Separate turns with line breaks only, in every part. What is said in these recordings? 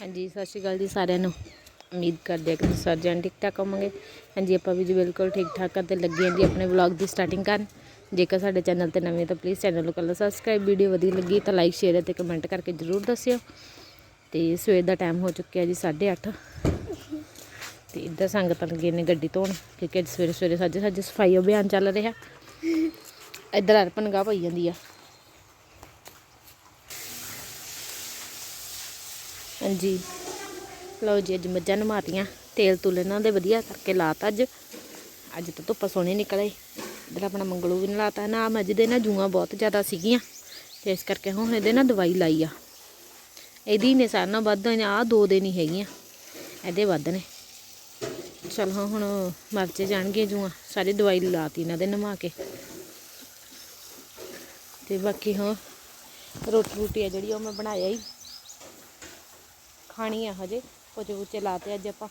ਹਾਂਜੀ, ਸਤਿ ਸ਼੍ਰੀ ਅਕਾਲ ਜੀ ਸਾਰਿਆਂ ਨੂੰ। ਉਮੀਦ ਕਰਦੇ ਹਾਂ ਕਿ ਤੁਸੀਂ ਸਾਰੇ ਜਣ ਠੀਕ ਠਾਕ ਹੋਵੋਗੇ। ਹਾਂਜੀ, ਆਪਾਂ ਵੀ ਜੀ ਬਿਲਕੁਲ ਠੀਕ ਠਾਕ ਅਤੇ ਲੱਗੇ ਹਾਂ ਜੀ ਆਪਣੇ ਵਲੌਗ ਦੀ ਸਟਾਰਟਿੰਗ ਕਰਨ। ਜੇਕਰ ਸਾਡੇ ਚੈਨਲ ਤੇ ਨਵੇਂ ਤਾਂ ਪਲੀਜ਼ ਚੈਨਲ ਨੂੰ ਕਰ ਲਓ ਸਬਸਕ੍ਰਾਈਬ ਵੀਡੀਓ ਵਧੀਆ ਲੱਗੀ ਤਾਂ ਲਾਈਕ ਸ਼ੇਅਰ ਅਤੇ ਕਮੈਂਟ ਕਰਕੇ ਜਰੂਰ ਦੱਸਿਓ। ਤੇ ਸਵੇਰ ਦਾ ਟਾਈਮ ਹੋ ਚੁੱਕਿਆ ਜੀ 8:30 ਤੇ ਇੱਧਰ ਸੰਗਤ ਲੱਗੇ ਨੇ ਗੱਡੀ ਧੋਣ, ਕਿਉਂਕਿ ਅੱਜ ਸਵੇਰੇ ਸਵੇਰੇ ਸਾਜੇ ਸਾਜੇ ਸਫ਼ਾਈ ਅਭਿਆਨ ਚੱਲ ਰਿਹਾ। ਇੱਧਰ ਅਰਪਨ ਗਾਹ ਪਈ ਜਾਂਦੀ ਆ। ਹਾਂਜੀ। ਲਓ ਜੀ, ਅੱਜ ਮੱਝਾਂ ਨਮਾਤੀਆਂ। ਤੇਲ ਤੁਲ ਇਹਨਾਂ ਦੇ ਵਧੀਆ ਕਰਕੇ ਲਾਤਾ ਅੱਜ। ਅੱਜ ਤਾਂ ਧੁੱਪ ਸੋਹਣੀ ਨਿਕਲੇ ਇਧਰ ਆਪਣਾ ਮੰਗਲੂ ਵੀ ਲਾਤਾ ਨਾ ਮੱਝ ਦੇ ਨਾ ਜੂਆਂ ਬਹੁਤ ਜ਼ਿਆਦਾ ਸੀਗੀਆਂ। ਤੇ ਇਸ ਕਰਕੇ ਹੁਣ ਇਹਦੇ ਨਾ ਦਵਾਈ ਲਾਈ ਆ। ਇਹਦੀ ਨੇ ਸਾਰਿਆਂ ਨਾਲੋਂ ਵੱਧ ਨੇ ਆ ਦੋ ਦੇ ਨਹੀਂ ਹੈਗੀਆਂ। ਇਹਦੇ ਵੱਧ ਨੇ। ਚਲ ਹਾਂ ਹੁਣ ਮਰਚੇ ਜਾਣਗੀਆਂ ਜੂਆਂ। ਸਾਰੀ ਦਵਾਈ ਲਾਤੀ ਇਹਨਾਂ ਦੇ ਨਮਾ ਕੇ। ਤੇ ਬਾਕੀ ਹਾਂ ਰੋਟੀ ਰੋਟੀ ਆ ਜਿਹੜੀ ਉਹ ਮੈਂ ਬਣਾਇਆ ਹੀ ਖਾਣੀ ਆ ਹਜੇ ਪੋਚੇ ਪੋਚੇ ਲਾਤੇ ਅੱਜ ਆਪਾਂ।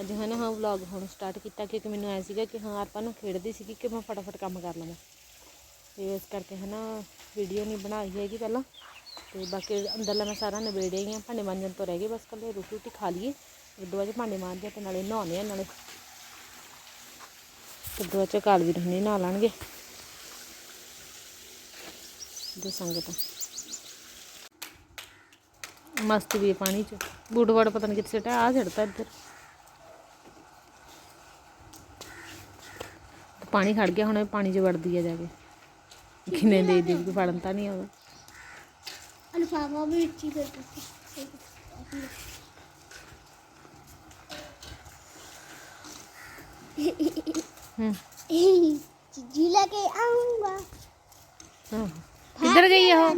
ਅੱਜ ਹੈ ਨਾ ਹਾਂ ਵਲੌਗ ਹੁਣ ਸਟਾਰਟ ਕੀਤਾ, ਕਿਉਂਕਿ ਮੈਨੂੰ ਐ ਸੀਗਾ ਕਿ ਹਾਂ ਆਪਾਂ ਨੂੰ ਖੇਡਦੀ ਸੀਗੀ ਕਿ ਮੈਂ ਫਟਾਫਟ ਕੰਮ ਕਰ ਲਵਾਂ। ਤੇ ਇਸ ਕਰਕੇ ਹੈ ਨਾ ਵੀਡੀਓ ਨਹੀਂ ਬਣਾਈ ਹੈਗੀ ਪਹਿਲਾਂ। ਤੇ ਬਾਕੀ ਅੰਦਰਲਾ ਮੈਂ ਸਾਰਾ ਨਿਬੇੜਿਆ ਹੀ ਆ, ਭਾਂਡੇ ਮਾਂਜਣ ਤੋਂ ਰਹਿ ਗਏ, ਬਸ ਕੱਲੇ ਰੋਟੀ ਰੋਟੀ ਖਾ ਲਈਏ। ਉਦੋਂ ਬਾਅਦ 'ਚ ਭਾਂਡੇ ਮਾਂਜਦੇ ਤੇ ਨਾਲੇ ਨਹਾਉਣੇ ਆ, ਨਾਲੇ ਤੇ ਦੋ ਚ ਕਾਲ ਵੀ ਰਹਿਣੇ ਨਹਾ ਲੈਣਗੇ। ਦੋ ਸੰਗਤ ਮਸਤ ਵੀ ਹੈ ਪਾਣੀ ਚ। ਬੂਟ ਵੜ ਪਤਾ ਨਹੀਂ ਕਿੱਥੇ ਸਿੱਟਿਆ ਆ ਛੱਡਤਾ ਇੱਧਰ। ਪਾਣੀ ਖੜ ਗਿਆ ਹੁਣ ਇਹ ਪਾਣੀ 'ਚ ਵੜਦੀ ਆ ਜਾ ਕੇ। ਕਿਨੇ ਦੇ ਦੇ ਕੇ ਫੜਨ ਤਾਂ ਨਹੀਂ ਆਉਂਦਾ।
ਅਲਫਾਵਾ ਵੀ ਇੱਚੀ ਕਰਦੀ
ਹੂੰ।
ਚੀਜੀ ਲੈ ਕੇ ਆਉਂਗਾ
ਹਾਂ। ਕਿੱਧਰ ਗਈ ਉਹ?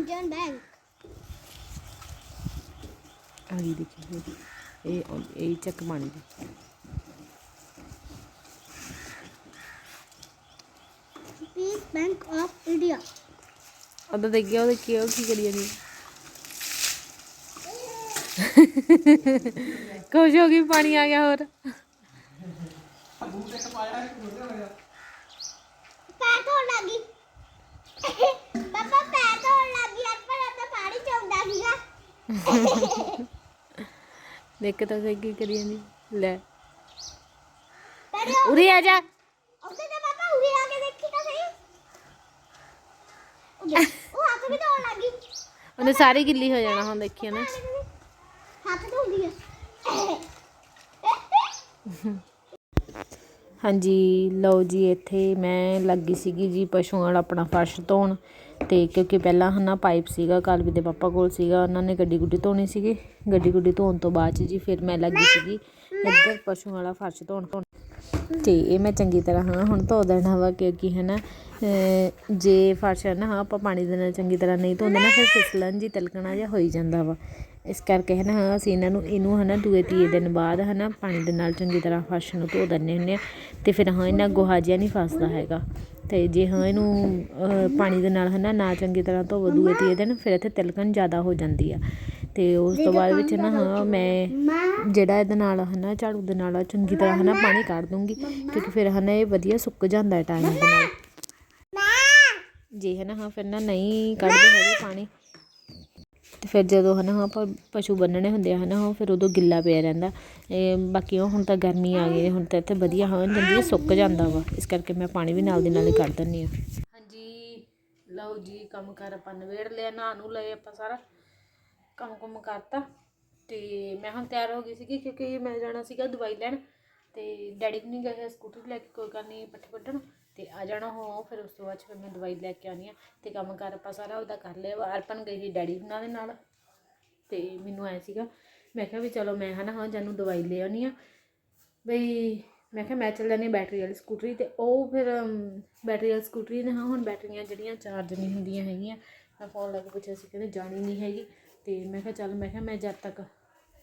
ਇਹ ਚੱਕ ਪਾਣੀ ਦੀ
ਪੀਸ ਬੈਂਕ ਆਫ ਇੰਡੀਆ
ਉਹਦਾ ਦੇਖ ਗਿਆ ਉਹ ਦੇਖੀ ਉਹ ਕੀ ਕਰੀ ਜਾਂਦੀ ਖੁਸ਼ ਹੋ ਗਈ ਪਾਣੀ ਆ ਗਿਆ ਹੋਰ।
ਪੈਰ ਧੋਣ ਲੱਗੀ। ਪਾਪਾ ਪੈਰ ਧੋਣ ਲੱਗੀ ਅੱਜ ਪਰ ਤਾਂ ਪਾਣੀ ਚੌਂਦਾ ਸੀਗਾ।
ਦੇਖ ਤਾਂ ਸਹੀ ਕੀ ਕਰੀ ਜਾਂਦੀ। ਲੈ। ਉਰੇ ਆ ਜਾ।
ਉਹਦੇ ਤੇ ਪਾਪਾ ਉਰੇ ਆ ਕੇ ਦੇਖੀ ਤਾਂ ਸਹੀ। ਉਹ ਹੱਥ ਵੀ ਧੋਣ ਲੱਗੀ
ਉਹਨੇ ਸਾਰੀ ਗਿੱਲੀ ਹੋ ਜਾਣਾ ਹੁਣ ਦੇਖੀ ਨਾ
ਹੱਥ ਧੋਂਦੀ ਹੈ
ਹਾਂਜੀ ਲਓ ਜੀ ਇੱਥੇ ਮੈਂ ਲੱਗੀ ਸੀਗੀ ਜੀ ਪਸ਼ੂਆਂ ਵਾਲਾ ਆਪਣਾ ਫਰਸ਼ ਧੋਣ। ਤੇ ਕਿਉਂਕਿ ਪਹਿਲਾਂ ਹਨਾ ਪਾਈਪ ਸੀਗਾ, ਕਾਲਵੀ ਦੇ ਪਾਪਾ ਕੋਲ ਸੀਗਾ, ਉਹਨਾਂ ਨੇ ਗੱਡੀ ਗੁੱਡੀ ਧੋਣੀ ਸੀਗੀ। ਗੱਡੀ ਗੁੱਡੀ ਧੋਣ ਤੋਂ ਬਾਅਦ 'ਚ ਜੀ ਫਿਰ ਮੈਂ ਲੱਗੀ ਸੀਗੀ, ਇੱਧਰ ਪਸ਼ੂਆਂ ਵਾਲਾ ਫਰਸ਼ ਧੋਣ। ਧੋਣ ਤੇ ਇਹ ਮੈਂ ਚੰਗੀ ਤਰ੍ਹਾਂ, ਹਾਂ, ਹੁਣ ਧੋ ਦੇਣਾ ਵਾ ਕਿਉਂਕਿ ਹੈ ਨਾ ਜੇ ਫਰਸ਼ ਹੈ ਨਾ, ਹਾਂ, ਆਪਾਂ ਪਾਣੀ ਦੇ ਨਾਲ ਚੰਗੀ ਤਰ੍ਹਾਂ ਨਹੀਂ ਧੋਂਦੇ ਨਾ, ਫਿਰ ਫਿਸਲਣ ਜੀ, ਤਿਲਕਣਾ ਜਿਹਾ ਹੋਈ ਜਾਂਦਾ ਵਾ। ਇਸ ਕਰਕੇ ਹੈ ਨਾ ਅਸੀਂ ਇਹਨਾਂ ਨੂੰ, ਇਹਨੂੰ ਹੈ ਨਾ ਦੂਏ ਤੀਏ ਦਿਨ ਬਾਅਦ ਹੈ ਨਾ ਪਾਣੀ ਦੇ ਨਾਲ ਚੰਗੀ ਤਰ੍ਹਾਂ ਫਰਸ਼ ਨੂੰ ਧੋ ਦਿੰਦੇ ਹੁੰਦੇ ਆ। ਤੇ ਫਿਰ ਹਾਂ ਇਹਨਾਂ ਗੋਹਾ ਜਿਹਾ ਨਹੀਂ ਫਸਦਾ ਹੈਗਾ। ਤੇ ਜੇ ਹਾਂ ਇਹਨੂੰ ਪਾਣੀ ਦੇ ਨਾਲ ਹੈ ਨਾ ਨਾ ਚੰਗੀ ਤਰ੍ਹਾਂ ਧੋਵੋ ਦੂਏ ਤੀਏ ਦਿਨ ਫਿਰ ਇੱਥੇ ਤਿਲਕਣ ਜ਼ਿਆਦਾ ਹੋ ਜਾਂਦੀ ਆ। ਤੇ ਉਸ ਤੋਂ ਬਾਅਦ ਵਿੱਚ ਨਾ ਹਾਂ ਮੈਂ ਜਿਹੜਾ ਇਹਦੇ ਨਾਲ ਹੈ ਨਾ ਝਾੜੂ ਦੇ ਨਾਲ ਚੰਗੀ ਤਰ੍ਹਾਂ ਹੈ ਨਾ ਪਾਣੀ ਕੱਢ ਦੂੰਗੀ ਕਿਉਂਕਿ ਫਿਰ ਹੈ ਨਾ ਇਹ ਵਧੀਆ ਸੁੱਕ ਜਾਂਦਾ ਟਾਈਮ ਦੇ ਨਾਲ। ਜੇ ਹੈ ਨਾ ਹਾਂ ਫਿਰ ਨਾ ਨਹੀਂ ਕੱਢਦੇ ਹੈਗੇ ਪਾਣੀ ਅਤੇ ਫਿਰ ਜਦੋਂ ਹੈ ਨਾ ਆਪਾਂ ਪਸ਼ੂ ਬੰਨਣੇ ਹੁੰਦੇ ਆ ਹੈ ਨਾ ਉਹ ਫਿਰ ਉਦੋਂ ਗਿੱਲਾ ਪਿਆ ਰਹਿੰਦਾ। ਇਹ ਬਾਕੀ ਉਹ ਹੁਣ ਤਾਂ ਗਰਮੀ ਆ ਗਈ, ਹੁਣ ਤਾਂ ਇੱਥੇ ਵਧੀਆ ਹਵਾ ਜਾਂਦੀ ਹੈ ਸੁੱਕ ਜਾਂਦਾ ਵਾ। ਇਸ ਕਰਕੇ ਮੈਂ ਪਾਣੀ ਵੀ ਨਾਲ ਦੀ ਨਾਲ ਹੀ ਕੱਢ ਦਿੰਦੀ ਹਾਂ ਹਾਂਜੀ, ਲਓ ਜੀ, ਕੰਮ ਕਰ ਆਪਾਂ ਨਵੇੜ ਲਿਆ, ਨਹਾ ਨੂੰ ਲਏ ਆਪਾਂ ਸਾਰਾ। ਕੰਮ ਕੁਮ ਕਰਤਾ, ਤੇ ਮੈਂ ਹੁਣ ਤਿਆਰ ਹੋ ਗਈ ਸੀਗੀ, ਕਿਉਂਕਿ ਮੈਂ ਜਾਣਾ ਸੀਗਾ ਦਵਾਈ ਲੈਣ। ਤੇ ਡੈਡੀ ਵੀ ਨਹੀਂ ਗਏ ਸਕੂਟਰ ਲੈ ਕੇ ਕੋਈ ਗੱਲ ਨਹੀਂ ਪੱਠੇ ਵੱਢਣ ਤੇ ਆ ਜਾਣਾ ਹੋ ਫਿਰ ਉਸ ਤੋਂ ਬਾਅਦ 'ਚ ਫਿਰ ਮੈਂ ਦਵਾਈ ਲੈ ਕੇ ਆਉਣੀ ਆ ਤੇ ਕੰਮ ਕਰ ਆਪਾਂ ਸਾਰਾ ਉਹਦਾ ਕਰ ਲਿਆ। ਅਰਪਨ ਗਈ ਸੀ ਡੈਡੀ ਉਹਨਾਂ ਦੇ ਨਾਲ ਤੇ ਮੈਨੂੰ ਆਇਆ ਸੀਗਾ। ਮੈਂ ਕਿਹਾ ਵੀ ਚਲੋ ਮੈਂ ਹਨਾ, ਹਾਂ, ਜਾਨੂੰ ਦਵਾਈ ਲੈ ਆਉਣੀ ਆ। ਬਈ ਮੈਂ ਕਿਹਾ ਮੈਂ ਚੱਲ ਜਾਂਦੀ ਬੈਟਰੀ ਵਾਲੀ ਸਕੂਟਰੀ ਤੇ। ਉਹ ਫਿਰ ਬੈਟਰੀ ਵਾਲੀ ਸਕੂਟਰੀ ਨੇ, ਹਾਂ, ਹੁਣ ਬੈਟਰੀਆਂ ਜਿਹੜੀਆਂ ਚਾਰਜ ਨਹੀਂ ਹੁੰਦੀਆਂ ਹੈਗੀਆਂ। ਮੈਂ ਫੋਨ ਲਾ ਕੇ ਪੁੱਛਿਆ ਸੀ, ਕਹਿੰਦੇ ਜਾਣੀ ਨਹੀਂ ਹੈਗੀ। ਤੇ ਮੈਂ ਕਿਹਾ ਚੱਲ, ਮੈਂ ਕਿਹਾ ਮੈਂ ਜਦ ਤੱਕ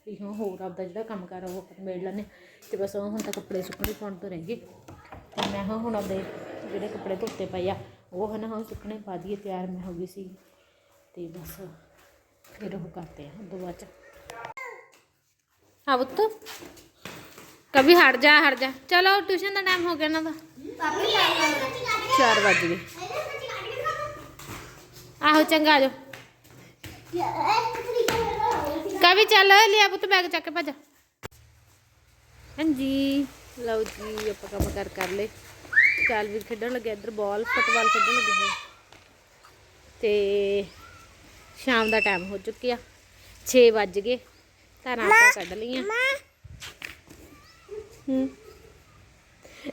ਵੀ ਹਾਂ, ਹੋਰ ਆਪਦਾ ਜਿਹੜਾ ਕੰਮ ਕਰ ਉਹ ਆਪਾਂ ਮੇੜ ਲੈਣੇ ਤੇ ਬਸ ਉਹ ਹੁਣ ਤਾਂ ਕੱਪੜੇ ਸੁੱਕਣੇ ਪਾਉਣ ਤੋਂ ਰਹਿ ਗਏ। ਤੇ ਮੈਂ ਹਾਂ ਹੁਣ ਆਪਦੇ ਜਿਹੜੇ ਕੱਪੜੇ ਧੋਤੇ ਪਏ ਆ ਉਹ ਹਨ ਹਾਂ ਸੁੱਕਣੇ ਪਾ ਦਈਏ ਤਿਆਰ ਮੈਂ ਹੋ ਗਈ ਸੀ। ਤੇ ਬਸ ਫਿਰ ਉਹ ਕਰਦੇ ਆ ਉਦੋਂ ਬਾਅਦ ਚ। ਹਾਂ ਪੁੱਤ ਕभी ਹਟ ਜਾ ਹਟ ਜਾ। ਚਲੋ ਟਿਊਸ਼ਨ ਦਾ ਟਾਈਮ ਹੋ ਗਿਆ ਇਹਨਾਂ ਦਾ।
ਪਾਪੀ
4 ਵੱਜ। ਗਏ। ਆਹੋ ਚੰਗਾ
ਇਹ
ਕਵੀ ਚੱਲ ਲਿਆ ਪੁੱਤ ਬੈਗ ਚੱਕ ਕੇ ਭੱਜ। ਹਾਂਜੀ। ਲਓ ਜੀ ਆਪਾਂ ਕੰਮ ਕਰ ਕਰ ਲਏ। ਚਾਲ ਵੀਰ ਖੇਡਣ ਲੱਗਿਆ ਇੱਧਰ ਬਾਲ ਫੁੱਟਬਾਲ ਖੇਡਣ ਲੱਗੇ ਹੋਏ। ਤੇ ਸ਼ਾਮ ਦਾ ਟਾਈਮ ਹੋ ਚੁੱਕਿਆ। 6 ਵੱਜ ਗਏ। ਧਾਰਾਂ ਆਪਾਂ ਕੱਢ ਲਈਆਂ। ਹੂੰ।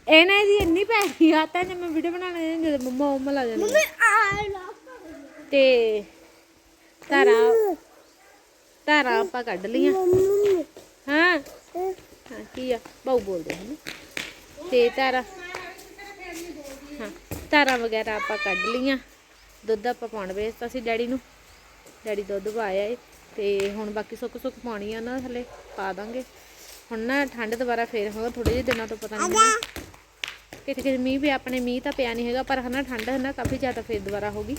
ਇਹਨਾਂ ਦੀ ਇੰਨੀ ਪੈਰੀ ਆ ਤਾਂ ਜੇ ਮੈਂ ਵੀਡੀਓ ਬਣਾਉਣ ਜਾਂਦੀ ਮੰਮਾ ਮੰਮਾ ਲਾ ਜਾਂਦੀ
ਮੰਮੀ ਆ ਲੋ।
ਤੇ ਧਾਰਾਂ ਧਾਰਾਂ ਆਪਾਂ ਕੱਢ ਲਈਆਂ। ਹਾਂ। ਹਾਂ, ਕੀ ਆ? ਬਾਉ ਬੋਲਦੇ ਹਨ ਤੇ ਧਾਰਾਂ ਹਾਂ ਧਾਰਾਂ ਵਗੈਰਾ ਆਪਾਂ ਕੱਢ ਲਈਆਂ। ਦੁੱਧ ਆਪਾਂ ਪਾਉਣ ਵੇਚਤਾ ਸੀ ਡੈਡੀ ਨੂੰ। ਡੈਡੀ ਦੁੱਧ ਪਾਇਆ ਏ। ਤੇ ਹੁਣ ਬਾਕੀ ਸੁੱਕ ਸੁੱਕ ਪਾਉਣੀ ਆ ਨਾ ਥੱਲੇ ਪਾ ਦਾਂਗੇ। ਹੁਣ ਨਾ ਠੰਡ ਦੁਬਾਰਾ ਫੇਰ ਹੋਗਾ ਥੋੜੇ ਜਿਹੇ ਦਿਨਾਂ ਤੋਂ ਪਤਾ ਨਹੀਂ ਕਿਤੇ ਕਿਤੇ ਮੀਂਹ ਪਿਆ, ਆਪਣੇ ਮੀਂਹ ਤਾਂ ਪਿਆ ਨਹੀਂ ਹੈਗਾ, ਪਰ ਹਨਾ ਠੰਡ ਹੈ ਨਾ, ਕਾਫੀ ਜ਼ਿਆਦਾ ਫੇਰ ਦੁਬਾਰਾ ਹੋ ਗਈ।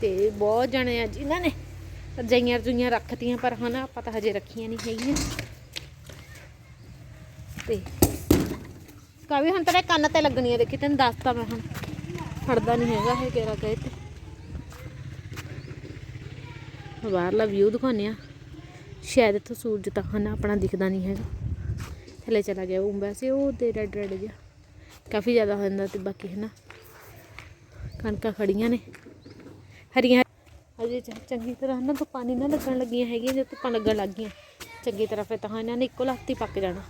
ਤੇ ਬਹੁਤ ਜਣੇ ਆ ਜਿਨ੍ਹਾਂ ਨੇ ਰਜਾਈਆਂ ਰਜੂਈਆਂ ਰੱਖਤੀਆਂ, ਪਰ ਹਨਾ ਆਪਾਂ ਤਾਂ ਹਜੇ ਰੱਖੀਆਂ ਨਹੀਂ ਹੈਗੀਆਂ। ਤੇ ਕਾਵੀ, ਹੁਣ ਤੇਰੇ ਕੰਨ ਤੇ ਲੱਗਣੀ ਆ, ਦੇਖੀ, ਤੈਨੂੰ ਦੱਸਤਾ ਮੈਂ ਹੁਣ। ਹਟਦਾ ਨਹੀਂ ਹੈਗਾ ਇਹ ਕਿਹੜਾ ਕਹੇ ਤੇ। ਬਾਹਰਲਾ ਵਿਊ ਦਿਖਾਉਂਦੇ ਆ। ਸ਼ਾਇਦ ਇੱਥੋਂ ਸੂਰਜ ਤਾਂ ਹਨਾ ਆਪਣਾ ਦਿਖਦਾ ਨਹੀਂ ਹੈਗਾ। ਥੱਲੇ ਚਲਾ ਗਿਆ ਉਹ ਵੈਸੇ ਉਹ ਤੇ ਰੈਡ ਰੈਡ ਜਿਹਾ। ਕਾਫੀ ਜ਼ਿਆਦਾ ਹੋ ਜਾਂਦਾ ਤੇ ਬਾਕੀ ਹੈ ਨਾ ਕਣਕਾਂ ਖੜੀਆਂ ਨੇ। ਹਰੀਆਂ ਅਜੇ ਚੰਗੀ ਤਰ੍ਹਾਂ ਨਾ ਤਾਂ ਪਾਣੀ ਨਾ ਲੱਗਣ ਲੱਗੀਆਂ ਹੈਗੀਆਂ, ਜੇ ਧੁੱਪਾਂ ਲੱਗਣ ਲੱਗ ਗਈਆਂ। ਚੰਗੀ ਤਰ੍ਹਾਂ ਫਿਰ ਤਾਂ ਇਹਨਾਂ ਨੇ ਇੱਕੋ ਲੱਖਤੀ ਪੱਕ ਜਾਣਾ।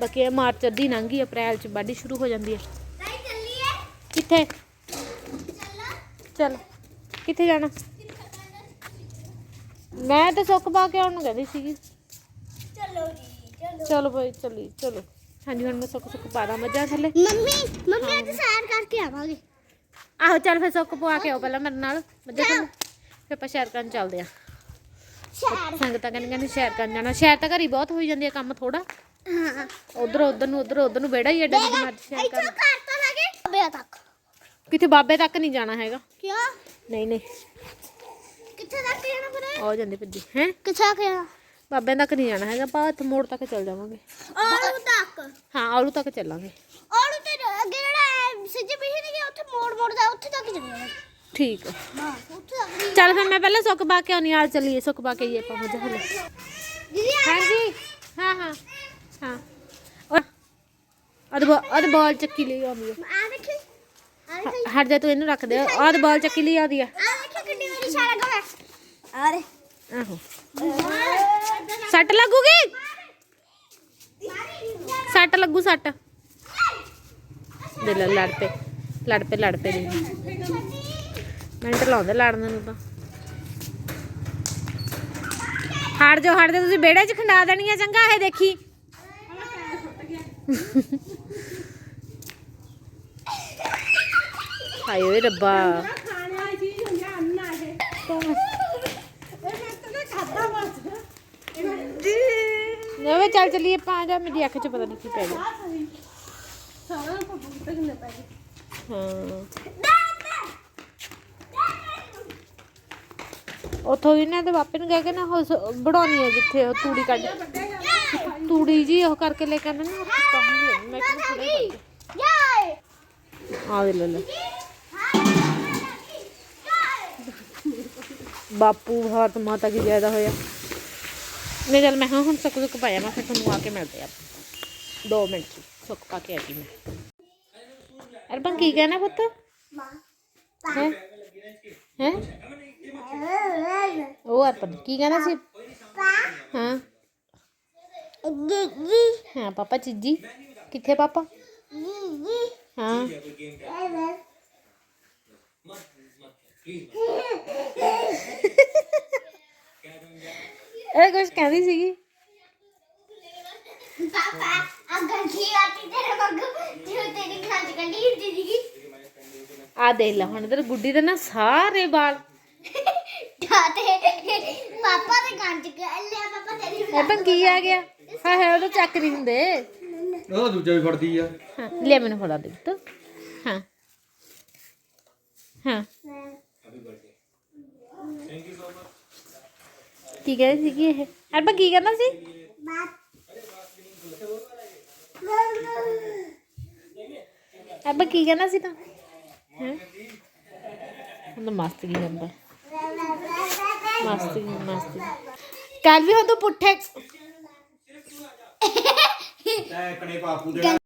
ਬਾਕੀ ਇਹ ਮਾਰਚ ਅੱਧੀ ਲੰਘ ਅਪ੍ਰੈਲ ਚ ਵਾਢੀ ਸ਼ੁਰੂ ਹੋ ਜਾਂਦੀ ਹੈ।
ਚੱਲੀਏ
ਕਿੱਥੇ?
ਚੱਲ।
ਕਿੱਥੇ ਜਾਣਾ? ਮੈਂ ਤਾਂ ਸੁੱਕ ਪਾ ਕੇ ਆਉਣ ਨੂੰ ਕਹਿੰਦੀ ਸੀਗੀ।
ਚਲੋ ਜੀ ਚਲੋ।
ਚਲੋ ਭਾਈ ਚੱਲੀ ਚਲੋ। ਹਾਂਜੀ ਹੁਣ ਮੈਂ ਸੁੱਕ ਸੁੱਕ ਪਾ ਦਾਂ ਮੱਝਾਂ ਥੱਲੇ।
ਮੰਮੀ ਮੰਮੀ ਅੱਜ ਸੈਰ ਕਰਕੇ ਆਵਾਂਗੇ।
ਆਹੋ ਚੱਲ ਫਿਰ ਸੁੱਕ ਪਵਾ ਕੇ ਆਓ ਪਹਿਲਾਂ ਮੇਰੇ ਨਾਲ ਮੱਝਾਂ ਥੱਲੇ। ਫਿਰ ਆਪਾਂ ਸ਼ਹਿਰ ਕਰਨ ਚੱਲਦੇ ਆ।
ਸੈਰ।
ਸੰਗਤਾਂ ਕਹਿੰਦੇ ਕਹਿੰਦੇ ਸ਼ਹਿਰ ਕਰਨ ਜਾਣਾ। ਸ਼ਹਿਰ ਤਾਂ ਘਰੀ ਬਹੁਤ ਹੋਈ ਜਾਂਦੀ ਆ ਕੰਮ ਥੋੜਾ
ਹਾਂ
ਉਧਰ ਉਧਰ ਨੂੰ ਉਧਰ ਉਧਰ ਨੂੰ ਬੇੜਾ ਹੀ ਐਡਾ ਜਿੱਦ ਮਰਜ਼ੀ ਸ਼ਹਿਰ
ਇੱਥੋਂ
ਕਰ
ਘਰ ਤੋਂ ਲੱਗੇ ਬਿਆ ਤੱਕ
ਕਿਤੇ ਬਾਬੇ ਤੱਕ ਨਹੀਂ ਜਾਣਾ ਹੈਗਾ
ਕਿਉਂ
ਨਹੀਂ ਨਹੀਂ
ਕਿੱਥੇ ਤੱਕ ਜਾਣਾ ਫਿਰ
ਆ ਜਾਂਦੇ ਭੱਜੀ ਹੈ
ਕਿੱਥੇ ਗਿਆ
ਬਾਬੇ ਤੱਕ ਨਹੀਂ ਜਾਣਾ ਹੈਗਾ ਆਪਾਂ ਇੱਥੇ ਮੋੜ ਤੱਕ ਚੱਲ ਜਾਵਾਂਗੇ
ਔਰੂ ਤੱਕ
ਹਾਂ ਆਲੂ ਤੱਕ ਚੱਲਾਂਗੇ
ਔਰੂ ਤੇ ਅੱਗੇ ਜਿਹੜਾ ਸਿੱਧੇ ਪਿੱਛੇ ਨਹੀਂ ਗਿਆ ਉੱਥੇ ਮੋੜ ਮੋੜ ਦਾ ਉੱਥੇ ਤੱਕ ਜਾਣਾ
ਠੀਕ ਆ
ਬਸ ਉੱਥੇ ਤੱਕ ਨਹੀਂ
ਚੱਲ ਫਿਰ ਮੈਂ ਪਹਿਲਾਂ ਸੁੱਕ ਪਾ ਕੇ ਆਉਣੀ ਆ ਚੱਲੀਏ ਸੁੱਕ ਪਾ ਕੇ ਹੀ ਆਪਾਂ ਮੱਝਾਂ ਥੱਲੇ
ਦੀਦੀ ਆ
ਹਾਂਜੀ ਹਾਂ ਹਾਂ ਹਾਂ ਅਦ ਅਦ ਬਾਲ ਚੱਕੀ ਲਈ ਆਉਂਦੀ ਆ
ਆ ਦੇਖੀ ਆ ਦੇਖੀ।
ਹਟ ਜਾ ਤੂੰ ਇਹਨੂੰ ਰੱਖ ਦੇ। ਆਦ ਬਾਲ ਚੱਕੀ ਲਈ ਆਉਂਦੀ ਆ।
ਆ ਦੇਖੀ ਕਿੰਨੀ ਵਾਰੀ ਇਸ਼ਾਰਾ ਕਰੇ ਅਰੇ
ਆਹੋ। ਸੱਟ ਲੱਗੂਗੀ? ਸੱਟ ਲੱਗੂ ਸੱਟ। ਦੇ ਲੜ ਪੇ ਲੜ ਪੇ ਲੜ ਪੇ ਦੇ ਮਿੰਟ ਲਾਉਂਦੇ ਲੜਨ ਨੂੰ ਤਾਂ। ਹਟ ਜਾ ਹਟ ਜਾ ਤੁਸੀਂ ਵਿਹੜੇ 'ਚ ਖੰਡਾ ਦੇਣੀ ਆ ਚੰਗਾ ਇਹ ਦੇਖੀ। ਹਾਏ ਓਏ ਰੱਬਾ।
ਖਾਣੇ ਵਾਲੀ ਚੀਜ਼ ਹੁੰਦੀ ਇਹ ਇਹ ਮੈਂ ਤਾਂ ਖਾਦਾ ਬਸ
ਨਵੇਂ ਚੱਲ ਚੱਲੀਏ ਆਪਾਂ ਜਾ, ਮੇਰੀ ਅੱਖ 'ਚ ਪਤਾ ਨਹੀਂ ਕੀ ਪੈ ਗਿਆ।
ਸਾਰਾ ਪੱਪੂ ਤੇ ਕਿੰਨੇ ਪੈ ਗਏ
ਹਾਂ। ਉਥੋਂ ਇਹਨਾਂ ਦੇ ਬਾਪੇ ਨੂੰ ਕਹਿ ਕੇ ਨਾ ਉਹ ਬਣਾਉਣੀ ਆ ਜਿੱਥੇ ਉਹ ਤੂੜੀ ਕੱਢ ਤੂੜੀ ਜੀ ਉਹ ਕਰਕੇ ਲੈ ਕੇ ਆਉਂਦੇ ਨਾ ਮੈਂ ਕਿਹਾ ਥੋੜਾ
ਯਾਏ
ਆ ਲੈ ਲੈ। ਬਾਪੂ ਹਾਤ ਮਾਤਾ ਕੀ ਜ਼ਿਆਦਾ ਹੋਇਆ ਨਹੀਂ ਚੱਲ ਮੈਂ ਹਾਂ ਹੁਣ ਸੁੱਕ ਸੁੱਕ ਪਾਇਆ ਮੈਂ ਫਿਰ ਤੁਹਾਨੂੰ ਆ ਕੇ ਮਿਲਦੇ ਆ 2 ਮਿੰਟ 'ਚ ਸੁੱਕ ਪਾ ਕੇ ਆ ਗਈ ਮੈਂ ਅਰਬਨ ਕੀ ਕਹਿਣਾ ਪੁੱਤ ਹੈ ਹੈ ਉਹ ਅਰਬਨ ਕੀ ਕਹਿਣਾ ਸੀ ਹਾਂ ਹਾਂ ਪਾਪਾ ਚੀਜੀ ਕਿੱਥੇ ਪਾਪਾ ਹਾਂ ਇਹ ਕੁਝ ਕਹਿੰਦੀ ਸੀਗੀ।
ਪਾਪਾ ਅਗਰ ਕੀ ਆਤੀ ਤੇਰੇ ਮੱਗ ਜੋ ਤੇਰੀ ਖਾਂਚ ਕੰਡੀ ਹੁੰਦੀ ਸੀਗੀ।
ਆ ਦੇਖ ਲੈ ਹੁਣ ਇਧਰ ਗੁੱਡੀ ਦੇ ਨਾ ਸਾਰੇ ਵਾਲ।
ਤੇ ਪਾਪਾ ਦੇ ਕੰਚ ਲਿਆ ਪਾਪਾ ਤੇਰੀ
ਅਰਬਨ ਕੀ ਆ ਗਿਆ? ਹਾਂ ਹੈ ਉਹ ਤਾਂ ਚੱਕ ਨਹੀਂ ਹੁੰਦੇ।
ਉਹ ਦੂਜਾ ਵੀ ਫੜਦੀ ਆ।
ਹਾਂ ਲੈ ਮੈਨੂੰ ਫੜਾ ਦੇ ਪੁੱਤ। ਹਾਂ। ਹਾਂ। ਕੀ ਕਹਿੰਦੀ ਸੀਗੀ ਇਹ? ਅਰਬਨ ਕੀ ਕਹਿੰਦਾ ਸੀ? ਅਰਬਨ ਕੀ ਕਹਿੰਦਾ ਸੀ ਤਾਂ? ਹੈ? ਹੁਣ ਮਸਤ ਕੀ ਕਰਦਾ ਮਸਤੀ ਮਸਤੀ ਕੱਲ ਵੀ ਹੁਣ ਤੂੰ ਪੁੱਠੇ
ਤੈ ਕਣੇ ਬਾਪੂ ਦੇ